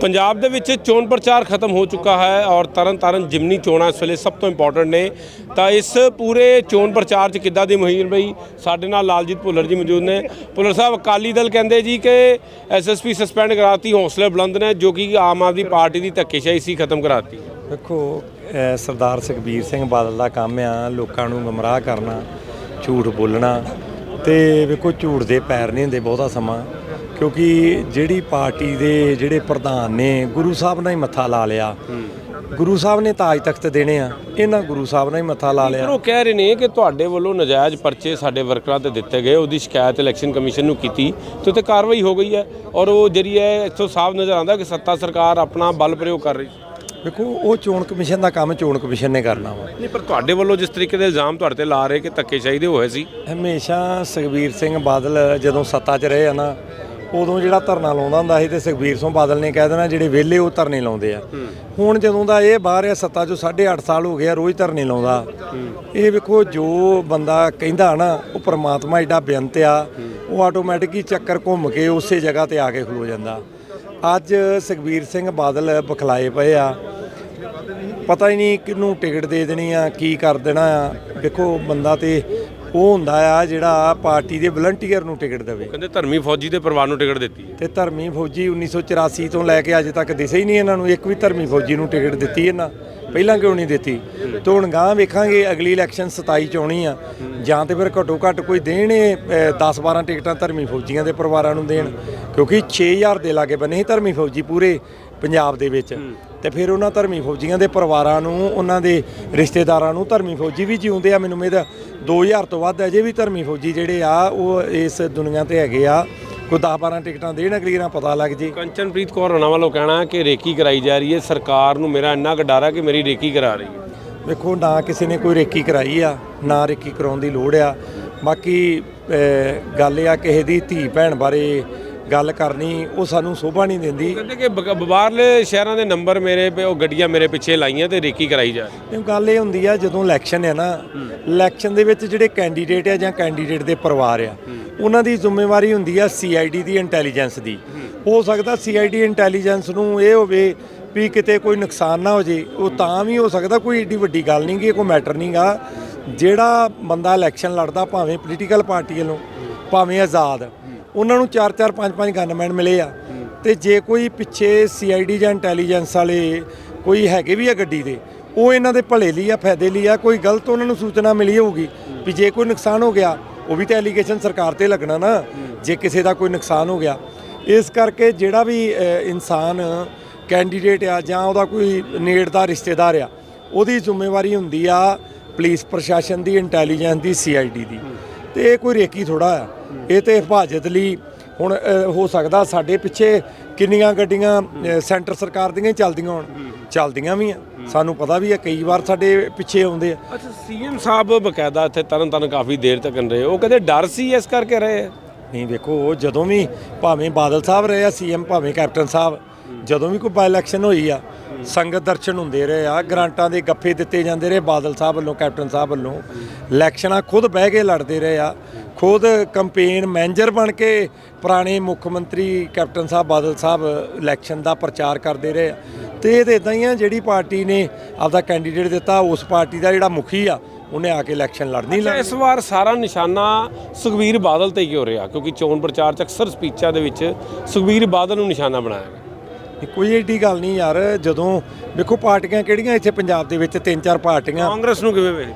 ਪੰਜਾਬ ਦੇ ਵਿੱਚ ਚੋਣ ਪ੍ਰਚਾਰ ਖਤਮ ਹੋ ਚੁੱਕਾ ਹੈ ਔਰ ਤਰਨ ਤਾਰਨ ਜਿਮਨੀ ਚੋਣਾਂ ਇਸ ਵੇਲੇ ਸਭ ਤੋਂ ਇੰਪੋਰਟੈਂਟ ਨੇ। ਤਾਂ ਇਸ ਪੂਰੇ ਚੋਣ ਪ੍ਰਚਾਰ 'ਚ ਕਿੱਦਾਂ ਦੀ ਮੁਹਿੰਮ ਬਈ ਸਾਡੇ ਨਾਲ ਲਾਲਜੀਤ ਭੁੱਲਰ ਜੀ ਮੌਜੂਦ ਨੇ। ਭੁੱਲਰ ਸਾਹਿਬ, ਅਕਾਲੀ ਦਲ ਕਹਿੰਦੇ ਜੀ ਕਿ ਐਸਐਸਪੀ ਸਸਪੈਂਡ ਕਰਾਤੀ, ਹੌਸਲੇ ਬੁਲੰਦ ਨੇ, ਜੋ ਕਿ ਆਮ ਆਦਮੀ ਪਾਰਟੀ ਦੀ ਧੱਕੇਸ਼ਾਹੀ ਸੀ, ਖਤਮ ਕਰਾਤੀ। ਦੇਖੋ ਸਰਦਾਰ ਸੁਖਬੀਰ ਸਿੰਘ ਬਾਦਲ ਦਾ ਕੰਮ ਆ, ਲੋਕਾਂ ਨੂੰ ਗਮਰਾਹ ਕਰਨਾ, ਝੂਠ ਬੋਲਣਾ। ਤੇ ਵੇਖੋ, ਝੂਠ ਦੇ ਪੈਰ ਨਹੀਂ ਹੁੰਦੇ ਬਹੁਤਾ ਸਮਾਂ। ਕਿਉਂਕਿ ਜਿਹੜੀ ਪਾਰਟੀ ਦੇ ਜਿਹੜੇ ਪ੍ਰਧਾਨ ਨੇ ਗੁਰੂ ਸਾਹਿਬ ਨਾਲ ਹੀ ਮੱਥਾ ਲਾ ਲਿਆ। ਗੁਰੂ ਸਾਹਿਬ ਨੇ ਤਾਜ ਤਖਤ ਦੇਣੇ ਆ ਇਹਨਾਂ ਗੁਰੂ ਸਾਹਿਬ ਨਾਲ ਹੀ ਮੱਥਾ ਲਾ ਲਿਆ। ਉਹ ਕਹਿ ਰਹੇ ਨੇ ਕਿ ਤੁਹਾਡੇ ਵੱਲੋਂ ਨਜਾਇਜ਼ ਪਰਚੇ ਸਾਡੇ ਵਰਕਰਾਂ ਤੇ ਦਿੱਤੇ ਗਏ ਉਹਦੀ ਸ਼ਿਕਾਇਤ ਇਲੈਕਸ਼ਨ ਕਮਿਸ਼ਨ ਨੂੰ ਕੀਤੀ ਤੇ ਉੱਤੇ ਕਾਰਵਾਈ ਹੋ ਗਈ ਹੈ ਔਰ ਉਹ ਜਿਹੜੀ ਹੈ ਇੱਥੋਂ ਸਾਫ਼ ਨਜ਼ਰ ਆਉਂਦਾ ਕਿ ਸੱਤਾ ਸਰਕਾਰ ਆਪਣਾ ਬਲ ਪ੍ਰਯੋਗ ਕਰ ਰਹੀ ਵੇਖੋ ਉਹ ਚੋਣ ਕਮਿਸ਼ਨ ਦਾ ਕੰਮ ਚੋਣ ਕਮਿਸ਼ਨ ਨੇ ਕਰਨਾ ਵਾ। ਨਹੀਂ ਪਰ ਤੁਹਾਡੇ ਵੱਲੋਂ ਜਿਸ ਤਰੀਕੇ ਦੇ ਇਲਜ਼ਾਮ ਤੁਹਾਡੇ ਤੇ ਲਾ ਰਹੇ ਕਿ ਧੱਕੇਸ਼ਾਹੀ ਦੇ ਹੋਏ ਸੀ? ਹਮੇਸ਼ਾ ਸੁਖਬੀਰ ਸਿੰਘ ਬਾਦਲ ਜਦੋਂ ਸੱਤਾ 'ਚ ਰਹੇ ਆ ਨਾ ਉਦੋਂ ਜਿਹੜਾ ਧਰਨਾ ਲਾਉਂਦਾ ਹੁੰਦਾ ਸੀ ਤੇ ਸੁਖਬੀਰ ਸਿੰਘ ਬਾਦਲ ਨੇ ਕਹਿ ਦੇਣਾ ਜਿਹੜੇ ਵਿਹਲੇ ਉਹ ਧਰਨੇ ਲਾਉਂਦੇ ਆ। ਹੁਣ ਜਦੋਂ ਦਾ ਇਹ ਬਾਹਰ ਆ, ਸੱਤਾ 'ਚੋਂ 8.5 ਸਾਲ ਹੋ ਗਿਆ ਰੋਜ਼ ਧਰਨੇ ਲਾਉਂਦਾ। ਇਹ ਵੇਖੋ, ਜੋ ਬੰਦਾ ਕਹਿੰਦਾ ਨਾ, ਉਹ ਪ੍ਰਮਾਤਮਾ ਏਡਾ ਬੇਅੰਤ ਆ, ਉਹ ਆਟੋਮੈਟਿਕ ਹੀ ਚੱਕਰ ਘੁੰਮ ਕੇ ਉਸੇ ਜਗ੍ਹਾ ਤੇ ਆ ਕੇ ਖਲੋ ਜਾਂਦਾ। ਅੱਜ ਸੁਖਬੀਰ ਸਿੰਘ ਬਾਦਲ ਬਖਲਾਏ ਪਏ ਆ। ਪਤਾ ਹੀ ਨਹੀਂ ਕਿਹਨੂੰ ਟਿਕਟ ਦੇ ਦੇਣੀ ਆ, ਕੀ ਕਰ ਦੇਣਾ ਆ। ਦੇਖੋ ਬੰਦਾ ਤੇ ਉਹ ਹੁੰਦਾ ਆ ਜਿਹੜਾ ਪਾਰਟੀ ਦੇ ਵਲੰਟੀਅਰ ਨੂੰ ਟਿਕਟ ਦੇਵੇ। ਕਹਿੰਦੇ ਧਰਮੀ ਫੌਜੀ ਦੇ ਪਰਿਵਾਰ ਨੂੰ ਟਿਕਟ ਦਿੱਤੀ ਹੈ। ਤੇ ਧਰਮੀ ਫੌਜੀ 1984 ਤੋਂ ਲੈ ਕੇ ਅੱਜ ਤੱਕ ਦਿਸੇ ਹੀ ਨਹੀਂ ਇਹਨਾਂ ਨੂੰ। ਇੱਕ ਵੀ ਧਰਮੀ ਫੌਜੀ ਨੂੰ ਟਿਕਟ ਦਿੱਤੀ ਇਹਨਾਂ ਪਹਿਲਾਂ ਕਿਉਂ ਨਹੀਂ ਦਿੱਤੀ? ਤੇ ਹੁਣ ਗਾਂ ਵੇਖਾਂਗੇ ਅਗਲੀ ਇਲੈਕਸ਼ਨ 27 ਚ ਆਉਣੀ ਆ। ਜਾਂ ਤੇ ਫਿਰ ਘੱਟੋ ਘੱਟ ਕੋਈ ਦੇਣ 10 12 ਟਿਕਟਾਂ ਧਰਮੀ ਫੌਜੀਆਂ ਦੇ ਪਰਿਵਾਰਾਂ ਨੂੰ ਦੇਣ। ਕਿਉਂਕਿ 6000 ਦੇ ਲਾਗੇ ਬੰਨੇ ਧਰਮੀ ਫੌਜੀ ਪੂਰੇ ਪੰਜਾਬ ਦੇ ਵਿੱਚ। ਤੇ ਫਿਰ ਉਹਨਾਂ ਧਰਮੀ ਫੌਜੀਆਂ ਦੇ ਪਰਿਵਾਰਾਂ ਨੂੰ ਉਹਨਾਂ ਦੇ ਰਿਸ਼ਤੇਦਾਰਾਂ ਨੂੰ ਧਰਮੀ ਫੌਜੀ ਵੀ ਜਿਉਂਦੇ ਆ। ਮੈਨੂੰ ਉਮੀਦ ਆ 2000 ਤੋਂ ਵੱਧ ਅਜੇ ਵੀ ਧਰਮੀ ਫੌਜੀ ਜਿਹੜੇ ਆ ਉਹ ਇਸ ਦੁਨੀਆ ਤੇ ਹੈਗੇ ਆ। ਕੋਈ 10 12 ਟਿਕਟਾਂ ਦੇਣ ਅਗਲੀ ਨਾਲ ਪਤਾ ਲੱਗ ਜੇ। ਕੰਚਨਪ੍ਰੀਤ ਕੌਰ ਰਾਣਾ ਵੱਲੋਂ ਕਹਿਣਾ ਕਿ ਰੇਕੀ ਕਰਾਈ ਜਾ ਰਹੀ ਹੈ। ਸਰਕਾਰ ਨੂੰ ਮੇਰਾ ਇੰਨਾ ਡਰ ਹੈ ਕਿ ਮੇਰੀ ਰੇਕੀ ਕਰਾ ਰਹੀ ਹੈ। ਵੇਖੋ ਨਾ ਕਿਸੇ ਨੇ ਕੋਈ ਰੇਕੀ ਕਰਾਈ ਆ ਨਾ ਰੇਕੀ ਕਰਾਉਣ ਦੀ ਲੋੜ ਆ। ਬਾਕੀ ਗੱਲ ਇਹ ਆ ਕਿਸੇ ਦੀ ਧੀ ਭੈਣ ਬਾਰੇ ਗੱਲ ਕਰਨੀ ਉਹ ਸਾਨੂੰ ਸੋਭਾ ਨਹੀਂ ਦਿੰਦੀ। ਕਹਿੰਦੇ ਕਿ ਬਾਹਰਲੇ ਸ਼ਹਿਰਾਂ ਦੇ ਨੰਬਰ ਮੇਰੇ ਪੇ ਉਹ ਗੱਡੀਆਂ ਮੇਰੇ ਪਿੱਛੇ ਲਾਈਆਂ ਤੇ ਰੇਕੀ ਕਰਾਈ ਜਾ ਰਹੀ। ਇਹ ਗੱਲ ਇਹ ਹੁੰਦੀ ਆ ਜਦੋਂ ਇਲੈਕਸ਼ਨ ਹੈ ਨਾ ਇਲੈਕਸ਼ਨ ਦੇ ਵਿੱਚ ਜਿਹੜੇ ਕੈਂਡੀਡੇਟ ਆ ਜਾਂ ਕੈਂਡੀਡੇਟ ਦੇ ਪਰਿਵਾਰ ਆ ਉਹਨਾਂ ਦੀ ਜ਼ਿੰਮੇਵਾਰੀ ਹੁੰਦੀ ਆ ਸੀਆਈਡੀ ਦੀ ਇੰਟੈਲੀਜੈਂਸ ਦੀ। ਹੋ ਸਕਦਾ ਸੀਆਈਡੀ ਇੰਟੈਲੀਜੈਂਸ ਨੂੰ ਇਹ ਹੋਵੇ ਵੀ ਕਿਤੇ ਕੋਈ ਨੁਕਸਾਨ ਨਾ ਹੋ ਜੇ ਉਹ ਤਾਂ ਵੀ ਹੋ ਸਕਦਾ ਕੋਈ ਏਡੀ ਵੱਡੀ ਗੱਲ ਨਹੀਂ ਗੀ ਕੋਈ ਮੈਟਰ ਨਹੀਂਗਾ ਜਿਹੜਾ ਬੰਦਾ ਇਲੈਕਸ਼ਨ ਲੜਦਾ ਭਾਵੇਂ ਪੋਲੀਟੀਕਲ ਪਾਰਟੀ ਵੱਲੋਂ ਭਾਵੇਂ ਆਜ਼ਾਦ ਉਹਨਾਂ ਨੂੰ 4-4 5-5 ਗਨਮੈਨ ਮਿਲੇ ਆ। ਤੇ ਜੇ ਕੋਈ ਪਿੱਛੇ ਸੀਆਈਡੀ ਜਾਂ ਇੰਟੈਲੀਜੈਂਸ ਵਾਲੇ ਕੋਈ ਹੈਗੇ ਵੀ ਆ ਗੱਡੀ ਦੇ, ਉਹ ਇਹਨਾਂ ਦੇ ਭਲੇ ਲਈ ਆ, ਫਾਇਦੇ ਲਈ ਆ, ਕੋਈ ਗਲਤ ਉਹਨਾਂ ਨੂੰ ਸੂਚਨਾ ਮਿਲੀ ਹੋਊਗੀ ਵੀ ਜੇ ਕੋਈ ਨੁਕਸਾਨ ਹੋ ਗਿਆ, ਉਹ ਵੀ ਤਾਂ ਐਲੀਗੇਸ਼ਨ ਸਰਕਾਰ ਤੇ ਲੱਗਣਾ ਨਾ। ਜੇ ਕਿਸੇ ਦਾ ਕੋਈ ਨੁਕਸਾਨ ਹੋ ਗਿਆ। ਇਸ ਕਰਕੇ ਜਿਹੜਾ ਵੀ ਇਨਸਾਨ ਕੈਂਡੀਡੇਟ ਆ ਜਾਂ ਉਹਦਾ ਕੋਈ ਨੇੜ ਦਾ ਰਿਸ਼ਤੇਦਾਰ ਆ, ਉਹਦੀ ਜ਼ਿੰਮੇਵਾਰੀ ਹੁੰਦੀ ਆ ਪੁਲਿਸ ਪ੍ਰਸ਼ਾਸਨ ਦੀ ਇੰਟੈਲੀਜੈਂਸ ਦੀ ਸੀਆਈਡੀ ਦੀ। ਤੇ ਇਹ ਕੋਈ ਰੇਕੀ ਥੋੜਾ ਆ। ਇਹ ਤੇ ਹਿਫਾਜ਼ਤ ਲਈ ਹੁਣ ਹੋ ਸਕਦਾ ਸਾਡੇ ਪਿੱਛੇ ਕਿੰਨੀਆਂ ਗੱਡੀਆਂ ਸੈਂਟਰ ਸਰਕਾਰ ਦੀਆਂ ਚੱਲਦੀਆਂ ਹੋਣ। ਚੱਲਦੀਆਂ ਵੀ ਆ। ਸਾਨੂੰ ਪਤਾ ਵੀ ਆ ਕਈ ਵਾਰ ਸਾਡੇ ਪਿੱਛੇ ਆਉਂਦੇ ਆ। ਅੱਛਾ ਸੀਐਮ ਸਾਹਿਬ ਬਕਾਇਦਾ ਇੱਥੇ ਤਰਨ ਤਾਰਨ ਕਾਫੀ ਦੇਰ ਤੱਕ ਰਹੇ। ਉਹ ਕਹਿੰਦੇ ਡਰ ਸੀ ਇਸ ਕਰਕੇ ਰਹੇ ਨਹੀਂ ਵੇਖੋ ਜਦੋਂ ਵੀ ਭਾਵੇਂ ਬਾਦਲ ਸਾਹਿਬ ਰਹੇ ਆ ਸੀਐਮ ਭਾਵੇਂ ਕੈਪਟਨ ਸਾਹਿਬ ਜਦੋਂ ਵੀ ਕੋਈ ਬਾਈ ਇਲੈਕਸ਼ਨ ਹੋਈ ਆ ਸੰਗਤ ਦਰਸ਼ਨ ਹੁੰਦੇ ਰਹੇ ਆ ਗ੍ਰਾਂਟਾਂ ਦੇ ਗੱਫੇ ਦਿੱਤੇ ਜਾਂਦੇ ਰਹੇ ਬਾਦਲ ਸਾਹਿਬ ਵੱਲੋਂ ਕੈਪਟਨ ਸਾਹਿਬ ਵੱਲੋਂ। ਇਲੈਕਸ਼ਨਾਂ ਖੁਦ ਬਹਿ ਕੇ ਲੜਦੇ ਰਹੇ ਆ। ਖੁਦ ਕੰਪੇਨ ਮੈਨੇਜਰ ਬਣ ਕੇ ਪੁਰਾਣੇ ਮੁੱਖ ਮੰਤਰੀ ਕੈਪਟਨ ਸਾਹਿਬ ਬਾਦਲ ਸਾਹਿਬ ਇਲੈਕਸ਼ਨ ਦਾ ਪ੍ਰਚਾਰ ਕਰਦੇ ਰਹੇ ਆ। ਤੇ ਇਹ ਤਾਂ ਇਦਾਂ ਹੀ ਆ ਜਿਹੜੀ ਪਾਰਟੀ ਨੇ ਆਪਦਾ ਕੈਂਡੀਡੇਟ ਦਿੱਤਾ ਉਸ ਪਾਰਟੀ ਦਾ ਜਿਹੜਾ ਮੁਖੀ ਆ ਉਹਨੇ ਆ ਕੇ ਇਲੈਕਸ਼ਨ ਲੜਨੀ ਲੜਨੀ ਇਸ ਵਾਰ ਸਾਰਾ ਨਿਸ਼ਾਨਾ ਸੁਖਬੀਰ ਬਾਦਲ ਤੇ ਹੀ ਹੋ ਰਿਹਾ ਕਿਉਂਕਿ ਚੋਣ ਪ੍ਰਚਾਰ 'ਚ ਅਕਸਰ ਸਪੀਚਾਂ ਦੇ ਵਿੱਚ ਸੁਖਬੀਰ ਬਾਦਲ ਨੂੰ ਨਿਸ਼ਾਨਾ ਬਣਾਇਆ ਗਿਆ। ਇਹ ਕੋਈ ਏਡੀ ਗੱਲ ਨਹੀਂ ਯਾਰ ਜਦੋਂ ਵੇਖੋ ਪਾਰਟੀਆਂ ਕਿਹੜੀਆਂ ਇੱਥੇ ਪੰਜਾਬ ਦੇ ਵਿੱਚ ਤਿੰਨ ਚਾਰ ਪਾਰਟੀਆਂ। ਕਾਂਗਰਸ ਨੂੰ ਕਿਵੇਂ ਵੇਖਦੇ?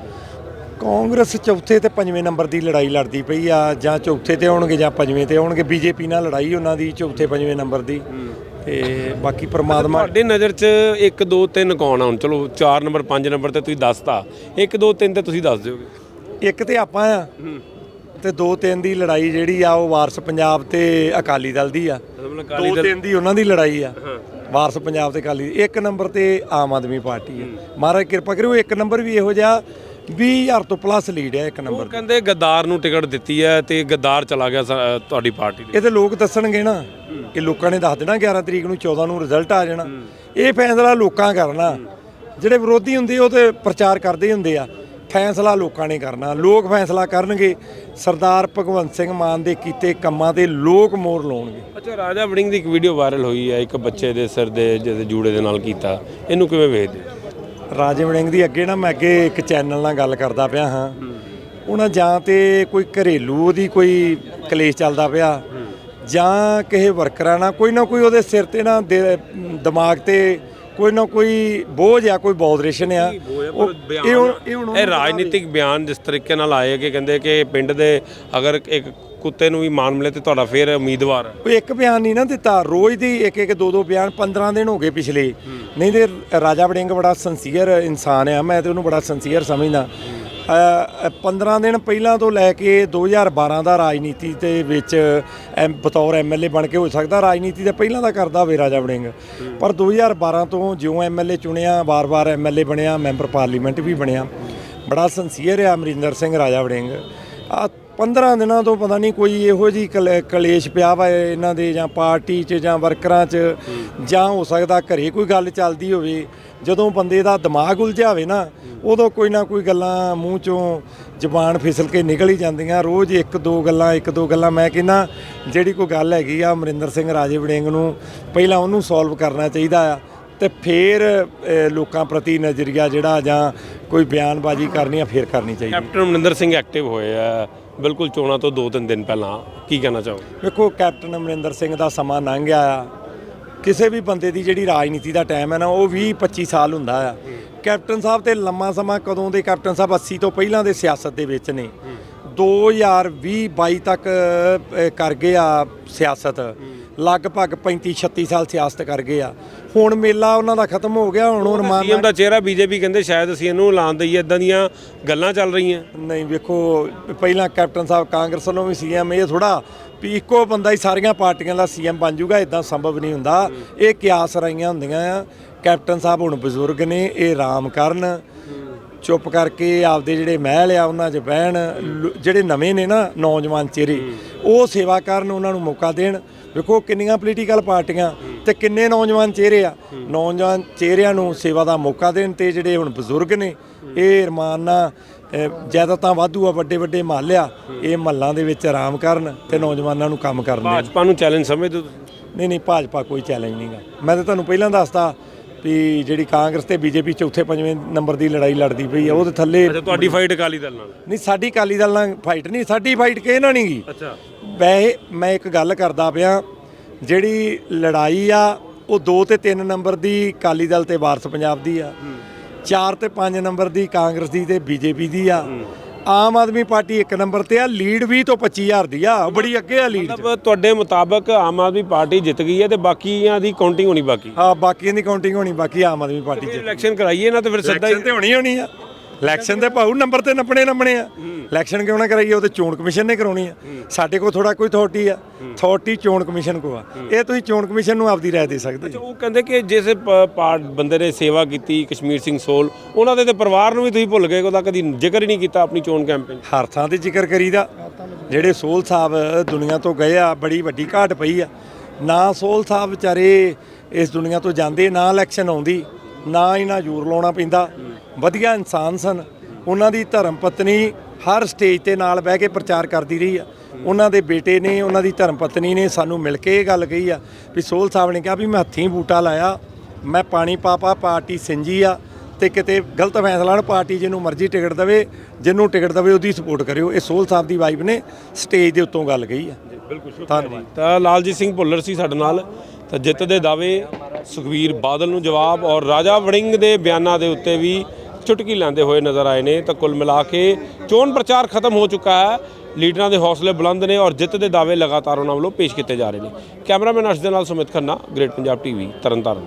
ਕਾਂਗਰਸ ਚੌਥੇ ਤੇ ਪੰਜਵੇਂ ਨੰਬਰ ਦੀ ਲੜਾਈ ਲੜਦੀ ਪਈ ਆ ਜਾਂ ਚੌਥੇ ਤੇ ਆਉਣਗੇ ਜਾਂ ਪੰਜਵੇਂ ਤੇ ਆਉਣਗੇ ਬੀਜੇਪੀ ਨਾਲ ਲੜਾਈ ਉਹਨਾਂ ਦੀ ਚੌਥੇ ਪੰਜਵੇਂ ਨੰਬਰ ਦੀ। ਤੇ ਬਾਕੀ ਪ੍ਰਮਾਤਮਾ ਤੁਹਾਡੇ ਨਜ਼ਰ 'ਚ 1 2 3 ਕੌਣ ਆ ਹੁਣ? ਚਲੋ 4 ਨੰਬਰ 5 ਨੰਬਰ ਤੇ ਤੁਸੀਂ ਦੱਸਤਾ। 1 2 3 ਤੇ ਤੁਸੀਂ ਦੱਸ ਦਿਓਗੇ। ਇੱਕ ਤੇ ਆਪਾਂ ਆ ਤੇ ਦੋ ਤਿੰਨ ਦੀ ਲੜਾਈ ਜਿਹੜੀ ਆ ਉਹ ਵਾਰਸ ਪੰਜਾਬ ਤੇ ਅਕਾਲੀ ਦਲ ਦੀ ਆ। ਮਤਲਬ ਅਕਾਲੀ ਦੋ ਤਿੰਨ ਦੀ ਉਹਨਾਂ ਦੀ ਲੜਾਈ ਆ। ਵਾਰਸ ਪੰਜਾਬ ਤੇ ਅਕਾਲੀ ਦੀ। ਇੱਕ ਨੰਬਰ ਤੇ ਆਮ ਆਦਮੀ ਪਾਰਟੀ ਆ। ਮਹਾਰਾਜ ਕਿਰਪਾ ਕਰਿਓ ਇੱਕ ਨੰਬਰ ਵੀ ਇਹੋ ਜਿਹਾ 20000 ਤੋਂ ਪਲੱਸ ਲੀਡ ਹੈ ਇੱਕ ਉਹ ਨੰਬਰ ਕਹਿੰਦੇ ਗੱਦਾਰ ਨੂੰ ਟਿਕਟ ਦਿੱਤੀ ਹੈ ਤੇ ਗੱਦਾਰ ਚਲਾ ਗਿਆ ਸਾ- ਤੁਹਾਡੀ ਪਾਰਟੀ ਦੇ। ਇਹ ਤੇ ਲੋਕ ਦੱਸਣਗੇ ਨਾ। ਇਹ ਲੋਕਾਂ ਨੇ ਦੱਸ ਦੇਣਾ 11 ਤਰੀਕ ਨੂੰ 14 ਨੂੰ ਰਿਜ਼ਲਟ ਆ ਜਾਣਾ। ਇਹ ਫੈਸਲਾ ਲੋਕਾਂ ਕਰਨਾ। ਜਿਹੜੇ ਵਿਰੋਧੀ ਹੁੰਦੇ ਉਹ ਤੇ ਪ੍ਰਚਾਰ ਕਰਦੇ ਹੀ ਹੁੰਦੇ ਆ। ਫੈਸਲਾ ਲੋਕਾਂ ਨੇ ਕਰਨਾ। ਲੋਕ ਫੈਸਲਾ ਕਰਨਗੇ। ਸਰਦਾਰ ਭਗਵੰਤ ਸਿੰਘ ਮਾਨ ਦੇ ਕੀਤੇ ਕੰਮਾਂ ਤੇ ਲੋਕ ਮੋਹਰ ਲਾਉਣਗੇ। ਅੱਛਾ ਰਾਜਾ ਵੜਿੰਗ ਦੀ ਇੱਕ ਵੀਡੀਓ ਵਾਇਰਲ ਹੋਈ ਹੈ ਇੱਕ ਬੱਚੇ ਦੇ ਸਿਰ ਦੇ ਜਿਹਦੇ ਜੂੜੇ ਦੇ ਨਾਲ ਕੀਤਾ। ਇਹਨੂੰ ਕਿਵੇਂ ਵੇਖਦੇ? ਰਾਜੇ ਵੜਿੰਗ ਦੀ ਅੱਗੇ ਨਾ ਮੈਂ ਅੱਗੇ ਇੱਕ ਚੈਨਲ ਨਾਲ ਗੱਲ ਕਰਦਾ ਪਿਆ ਹਾਂ। ਉਹਨਾਂ ਜਾਂ ਤੇ ਕੋਈ ਘਰੇਲੂ ਉਹਦੀ ਕੋਈ ਕਲੇਸ਼ ਚੱਲਦਾ ਪਿਆ ਜਾਂ ਕਿਸੇ ਵਰਕਰਾਂ ਨਾਲ ਕੋਈ ਨਾ ਕੋਈ ਉਹਦੇ ਸਿਰ ਤੇ ਨਾ ਦਿਮਾਗ ਤੇ ਕੋਈ ਨਾ ਕੋਈ ਬੋਝ ਆ ਕੋਈ ਬੌਦਰੇਸ਼ਨ ਆ। ਉਹ- ਇਹ ਹੁਣ ਇਹ ਹੁਣ ਇਹ ਰਾਜਨੀਤਿਕ ਬਿਆਨ ਜਿਸ ਤਰੀਕੇ ਨਾਲ ਆਏ ਕਿ ਕਹਿੰਦੇ ਕਿ ਪਿੰਡ ਦੇ ਅਗਰ ਇੱਕ ਕੁੱਤੇ ਨੂੰ ਵੀ ਮਾਨ ਮਿਲੇ ਤੇ ਤੁਹਾਡਾ ਫੇਰ ਉਮੀਦਵਾਰ ਹੈ ਕੋਈ ਇੱਕ ਬਿਆਨ ਨਹੀਂ ਨਾ ਦਿੱਤਾ। ਰੋਜ਼ ਦੀ ਇੱਕ ਇੱਕ ਦੋ ਦੋ ਬਿਆਨ 15 ਦਿਨ ਹੋ ਗਏ ਪਿਛਲੇ। ਨਹੀਂ ਤੇ ਰਾਜਾ ਵੜਿੰਗ ਬੜਾ ਸਿੰਸੀਅਰ ਇਨਸਾਨ ਆ। ਮੈਂ ਤੇ ਉਹਨੂੰ ਬੜਾ ਸਿੰਸੀਅਰ ਸਮਝਦਾ। 15 ਦਿਨ ਪਹਿਲਾਂ ਤੋਂ ਲੈ ਕੇ 2012 ਦਾ ਰਾਜਨੀਤੀ ਦੇ ਵਿੱਚ ਐਮ- ਬਤੌਰ ਐਮਐਲਏ ਬਣ ਕੇ ਹੋ ਸਕਦਾ, ਰਾਜਨੀਤੀ ਦੇ ਪਹਿਲਾਂ ਦਾ ਕਰਦਾ ਹੋਵੇ ਰਾਜਾ ਵੜਿੰਗ। ਪਰ 2012 ਤੋਂ ਜਿਉਂ ਐਮਐਲਏ ਚੁਣਿਆ, ਵਾਰ-ਵਾਰ ਐਮਐਲਏ ਬਣਿਆ, ਮੈਂਬਰ ਪਾਰਲੀਮੈਂਟ ਵੀ ਬਣਿਆ। ਬੜਾ ਸੰਸੀਅਰ ਆ ਅਮਰਿੰਦਰ ਸਿੰਘ, ਰਾਜਾ ਵੜਿੰਗ। ਆ 15 ਦਿਨਾਂ ਤੋਂ ਪਤਾ ਨਹੀਂ ਕੋਈ ਇਹੋ ਜੀ ਕਲੇਸ਼ ਪਿਆ ਵਾ ਇਹਨਾਂ ਦੇ ਜਾਂ ਪਾਰਟੀ 'ਚ ਜਾਂ ਵਰਕਰਾਂ 'ਚ ਜਾਂ ਹੋ ਸਕਦਾ ਘਰੇ ਕੋਈ ਗੱਲ ਚੱਲਦੀ ਹੋਵੇ। ਜਦੋਂ ਬੰਦੇ ਦਾ ਦਿਮਾਗ ਉਲਝਿਆ ਹੋਵੇ ਨਾ, ਉਦੋਂ ਕੋਈ ਨਾ ਕੋਈ ਗੱਲਾਂ ਮੂੰਹ 'ਚੋਂ ਜ਼ਬਾਨ ਫਿਸਲ ਕੇ ਨਿਕਲ ਹੀ ਜਾਂਦੀਆਂ। ਰੋਜ਼ ਇੱਕ ਦੋ ਗੱਲਾਂ, ਇੱਕ ਦੋ ਗੱਲਾਂ। ਮੈਂ ਕਹਿੰਦਾ, ਜਿਹੜੀ ਕੋਈ ਗੱਲ ਹੈਗੀ ਆ ਅਮਰਿੰਦਰ ਸਿੰਘ ਰਾਜੇ ਵੜਿੰਗ ਨੂੰ, ਪਹਿਲਾਂ ਉਹਨੂੰ ਸੋਲਵ ਕਰਨਾ ਚਾਹੀਦਾ ਆ। ਤੇ ਫਿਰ ਲੋਕਾਂ ਪ੍ਰਤੀ ਨਜ਼ਰੀਆ ਜਿਹੜਾ ਜਾਂ ਕੋਈ ਬਿਆਨਬਾਜ਼ੀ ਕਰਨੀ ਆ ਫਿਰ ਕਰਨੀ ਚਾਹੀਦੀ। ਕੈਪਟਨ ਅਮਰਿੰਦਰ ਸਿੰਘ ਐਕਟਿਵ ਹੋਏ ਆ। ਬਿਲਕੁਲ ਚੋਣਾਂ ਤੋਂ 2-3 ਦਿਨ ਪਹਿਲਾਂ ਕੀ ਕਹਿਣਾ ਚਾਹੋ ਵੇਖੋ ਕੈਪਟਨ ਅਮਰਿੰਦਰ ਸਿੰਘ ਦਾ ਸਮਾਂ ਲੰਘ ਗਿਆ ਆ। ਕਿਸੇ ਵੀ ਬੰਦੇ ਦੀ ਜਿਹੜੀ ਰਾਜਨੀਤੀ ਦਾ ਟਾਈਮ ਹੈ ਨਾ ਉਹ 20 25 ਸਾਲ ਹੁੰਦਾ ਆ। ਕੈਪਟਨ ਸਾਹਿਬ ਤੇ ਲੰਮਾ ਸਮਾਂ ਕਦੋਂ ਦੇ ਕੈਪਟਨ ਸਾਹਿਬ? 80 ਤੋਂ ਪਹਿਲਾਂ ਦੇ ਸਿਆਸਤ ਦੇ ਵਿੱਚ ਨੇ। 2020 22 ਤੱਕ ਕਰ ਗਏ ਆ ਸਿਆਸਤ। ਲਗਭਗ 35 36 ਸਾਲ ਸਿਆਸਤ ਕਰ ਗਏ ਆ। ਹੁਣ ਮੇਲਾ ਉਹਨਾਂ ਦਾ ਖਤਮ ਹੋ ਗਿਆ ਹੁਣ ਉਹ ਰਮਾਨ ਸੀਐਮ ਦਾ ਚਿਹਰਾ ਬੀਜੇਪੀ ਕਹਿੰਦੇ ਸ਼ਾਇਦ ਅਸੀਂ ਇਹਨੂੰ ਐਲਾਨ ਦਈਏ ਇਦਾਂ ਦੀਆਂ ਗੱਲਾਂ ਚੱਲ ਰਹੀਆਂ। ਨਹੀਂ ਵੇਖੋ ਪਹਿਲਾਂ ਕੈਪਟਨ ਸਾਹਿਬ ਕਾਂਗਰਸ ਵੱਲੋਂ ਵੀ ਸੀਐਮ ਇਹ ਥੋੜਾ ਵੀ ਇੱਕੋ ਬੰਦਾ ਹੀ ਸਾਰੀਆਂ ਪਾਰਟੀਆਂ ਦਾ ਸੀਐਮ ਬਣ ਜਾਊਗਾ ਇਦਾਂ ਸੰਭਵ ਨਹੀਂ ਹੁੰਦਾ। ਇਹ ਕਿਆਸ ਰਾਈਆਂ ਹੁੰਦੀਆਂ ਆ। ਕੈਪਟਨ ਸਾਹਿਬ ਹੁਣ ਬਜ਼ੁਰਗ ਨੇ ਇਹ ਆਰਾਮ ਕਰਨ। ਚੁੱਪ ਕਰਕੇ ਆਪਦੇ ਜਿਹੜੇ ਮਹਿਲ ਆ ਉਹਨਾਂ 'ਚ ਬਹਿਣ। ਜਿਹੜੇ ਨਵੇਂ ਨੇ ਨਾ ਨੌਜਵਾਨ ਚਿਹਰੇ ਉਹ ਸੇਵਾ ਕਰਨ ਉਹਨਾਂ ਨੂੰ ਮੌਕਾ ਦੇਣ। ਵੇਖੋ ਕਿੰਨੀਆਂ ਪੋਲੀਟੀਕਲ ਪਾਰਟੀਆਂ ਤੇ ਕਿੰਨੇ ਨੌਜਵਾਨ ਚਿਹਰੇ ਆ। ਨੌਜਵਾਨ ਚਿਹਰਿਆਂ ਨੂੰ ਸੇਵਾ ਦਾ ਮੌਕਾ ਦੇਣ ਤੇ ਜਿਹੜੇ ਹੁਣ ਬਜ਼ੁਰਗ ਨੇ ਇਹ ਰਮਾਨ ਨਾਲ ਅਹ, ਜਾਇਦਾਦਾਂ ਵਾਧੂ ਆ ਵੱਡੇ ਵੱਡੇ ਮਹੱਲ ਆ ਇਹ ਮਹੱਲਾਂ ਦੇ ਵਿੱਚ ਆਰਾਮ ਕਰਨ ਤੇ ਨੌਜਵਾਨਾਂ ਨੂੰ ਕੰਮ ਕਰਨ ਦੇਣ ਭਾਜਪਾ ਨੂੰ ਚੈਲੰਜ ਸਮਝਦੇ ਤੁਸੀਂ? ਨਹੀਂ ਨਹੀਂ ਭਾਜਪਾ ਕੋਈ ਚੈਲੰਜ ਨਹੀਂਗਾ ਮੈਂ ਤਾਂ ਤੁਹਾਨੂੰ ਪਹਿਲਾਂ ਦੱਸਤਾ ਵੀ ਜਿਹੜੀ ਕਾਂਗਰਸ ਤੇ ਬੀਜੇਪੀ ਚੌਥੇ ਪੰਜਵੇਂ ਨੰਬਰ ਦੀ ਲੜਾਈ ਲੜਦੀ ਪਈ ਆ ਉਹਦੇ ਥੱਲੇ ਤੁਹਾਡੀ ਫਾਈਟ ਅਕਾਲੀ ਦਲ ਨਾਲ? ਨਹੀਂ ਸਾਡੀ ਕਾਲੀ ਦਲ ਨਾਲ ਫਾਈਟ ਨਹੀਂ ਸਾਡੀ ਫਾਈਟ ਕਿਸੇ ਨਾਲ ਨਹੀਂਗੀ ਅੱਛਾ। ਵੈਸੇ ਮੈਂ ਇੱਕ ਗੱਲ ਕਰਦਾ ਪਿਆ ਜਿਹੜੀ ਲੜਾਈ ਆ ਉਹ 2 ਤੇ 3 ਨੰਬਰ ਦੀ ਕਾਲੀ ਦਲ ਤੇ ਵਾਰਸ ਪੰਜਾਬ ਦੀ ਆ। 4 ਤੇ 5 ਨੰਬਰ ਦੀ ਕਾਂਗਰਸ ਦੀ ਤੇ ਬੀਜੇਪੀ ਦੀ ਆ। ਆਮ ਆਦਮੀ ਪਾਰਟੀ ਇੱਕ ਨੰਬਰ ਤੇ ਆ ਲੀਡ 20 ਤੋਂ 25000 ਦੀ ਆ। ਬੜੀ ਅੱਗੇ ਆ ਲੀਡ ਮਤਲਬ ਤੁਹਾਡੇ ਮੁਤਾਬਕ ਆਮ ਆਦਮੀ ਪਾਰਟੀ ਜਿੱਤ ਗਈ ਹੈ ਤੇ ਬਾਕੀਆਂ ਦੀ ਕਾਊਂਟਿੰਗ ਹੋਣੀ ਬਾਕੀ? ਹਾਂ ਬਾਕੀਆਂ ਦੀ ਕਾਊਂਟਿੰਗ ਹੋਣੀ ਬਾਕੀ ਆਮ ਆਦਮੀ ਪਾਰਟੀ 'ਚ ਇਲੈਕਸ਼ਨ ਕਰਾਈਏ ਨਾ ਤੇ ਫਿਰ ਸਿੱਧਾ ਹੀ ਇਲੈਕਸ਼ਨ ਤੇ ਹੋਣੀ ਹੋਣੀ ਆ। ਇਲੈਕਸ਼ਨ ਤੇ ਭਾਊ ਨੰਬਰ ਤੇ ਨੱਪਣੇ ਨੱਪਣੇ ਆ। ਇਲੈਕਸ਼ਨ ਕਿਉਂ ਨਾ ਕਰਾਈਏ? ਉਹ ਤੇ ਚੋਣ ਕਮਿਸ਼ਨ ਨੇ ਕਰਾਉਣੀ ਆ। ਸਾਡੇ ਕੋਲ ਥੋੜਾ ਕੋਈ ਅਥਾਰਟੀ ਆ। ਅਥਾਰਟੀ ਚੋਣ ਕਮਿਸ਼ਨ ਕੋ ਆ। ਇਹ ਤੁਸੀਂ ਚੋਣ ਕਮਿਸ਼ਨ ਨੂੰ ਆਪਦੀ ਰਾਏ ਦੇ ਸਕਦੇ ਉਹ ਕਹਿੰਦੇ ਕਿ ਜਿਸ ਪਾਰਟ ਬੰਦੇ ਨੇ ਸੇਵਾ ਕੀਤੀ ਕਸ਼ਮੀਰ ਸਿੰਘ ਸੋਲ ਉਹਨਾਂ ਦੇ ਤੇ ਪਰਿਵਾਰ ਨੂੰ ਵੀ ਤੁਸੀਂ ਭੁੱਲ ਗਏ ਉਹਦਾ ਕਦੀ ਜ਼ਿਕਰ ਹੀ ਨਹੀਂ ਕੀਤਾ ਆਪਣੀ ਚੋਣ ਕੈਂਪੇਨ ਹਰ ਥਾਂ ਤੇ ਜ਼ਿਕਰ ਕਰੀਦਾ। ਜਿਹੜੇ ਸੋਲ ਸਾਹਿਬ ਦੁਨੀਆ ਤੋਂ ਗਏ ਆ ਬੜੀ ਵੱਡੀ ਘਾਟ ਪਈ ਆ। ਨਾ ਸੋਲ ਸਾਹਿਬ ਵਿਚਾਰੇ ਇਸ ਦੁਨੀਆ ਤੋਂ ਜਾਂਦੇ ਨਾ ਇਲੈਕਸ਼ਨ ਆਉਂਦੀ। ਨਾ ਇਹਨਾਂ ਜ਼ੋਰ ਲਾਉਣਾ ਪੈਂਦਾ। ਵਧੀਆ ਇਨਸਾਨ ਸਨ। ਉਹਨਾਂ ਦੀ ਧਰਮ ਪਤਨੀ ਹਰ ਸਟੇਜ ਤੇ ਨਾਲ ਬਹਿ ਕੇ ਪ੍ਰਚਾਰ ਕਰਦੀ ਰਹੀ ਆ। ਉਹਨਾਂ ਦੇ ਬੇਟੇ ਨੇ ਉਹਨਾਂ ਦੀ ਧਰਮ ਪਤਨੀ ਨੇ ਸਾਨੂੰ ਮਿਲ ਕੇ ਇਹ ਗੱਲ ਕਹੀ ਆ ਵੀ ਸੋਲ ਸਾਹਿਬ ਨੇ ਕਿਹਾ ਵੀ ਮੈਂ ਹੱਥੀਂ ਬੂਟਾ ਲਾਇਆ ਮੈਂ ਪਾਣੀ ਪਾਪਾ ਪਾਰਟੀ ਸਿੰਜੀ ਆ ਤੇ ਕਿਤੇ ਗਲਤ ਫੈਸਲਾ ਨਾ ਪਾਰਟੀ ਜਿਹਨੂੰ ਮਰਜ਼ੀ ਟਿਕਟ ਦੇਵੇ ਜਿਹਨੂੰ ਟਿਕਟ ਦੇਵੇ ਉਹਦੀ ਸਪੋਰਟ ਕਰਿਓ। ਇਹ ਸੋਲ ਸਾਹਿਬ ਦੀ ਵਾਈਫ ਨੇ ਸਟੇਜ ਦੇ ਉੱਤੋਂ ਗੱਲ ਕਹੀ ਆ। ਬਿਲਕੁਲ ਧੰਨਵਾਦ। ਤਾਂ ਲਾਲਜੀਤ ਸਿੰਘ ਭੁੱਲਰ ਸੀ ਸਾਡੇ ਨਾਲ ਤਾਂ ਜਿੱਤ ਦੇ ਦਾਅਵੇ ਸੁਖਵੀਰ ਬਾਦਲ ਨੂੰ ਜਵਾਬ ਔਰ ਰਾਜਾ ਵੜਿੰਗ ਦੇ ਬਿਆਨਾਂ ਦੇ ਉੱਤੇ ਵੀ ਚੁਟਕੀ ਲੈਂਦੇ ਹੋਏ ਨਜ਼ਰ ਆਏ ਨੇ। ਤਾਂ ਕੁੱਲ ਮਿਲਾ ਕੇ ਚੋਣ ਪ੍ਰਚਾਰ ਖਤਮ ਹੋ ਚੁੱਕਾ ਹੈ। ਲੀਡਰਾਂ ਦੇ ਹੌਸਲੇ ਬੁਲੰਦ ਨੇ ਔਰ ਜਿੱਤ ਦੇ ਦਾਅਵੇ ਲਗਾਤਾਰ ਉਹਨਾਂ ਵੱਲੋਂ ਪੇਸ਼ ਕੀਤੇ ਜਾ ਰਹੇ ਨੇ। ਕੈਮਰਾਮੈਨ ਅਰਸ਼ ਦੇ ਨਾਲ ਸੁਮਿਤ ਖੰਨਾ, ਗ੍ਰੇਟ ਪੰਜਾਬ ਟੀਵੀ, ਤਰਨਤਾਰਨ।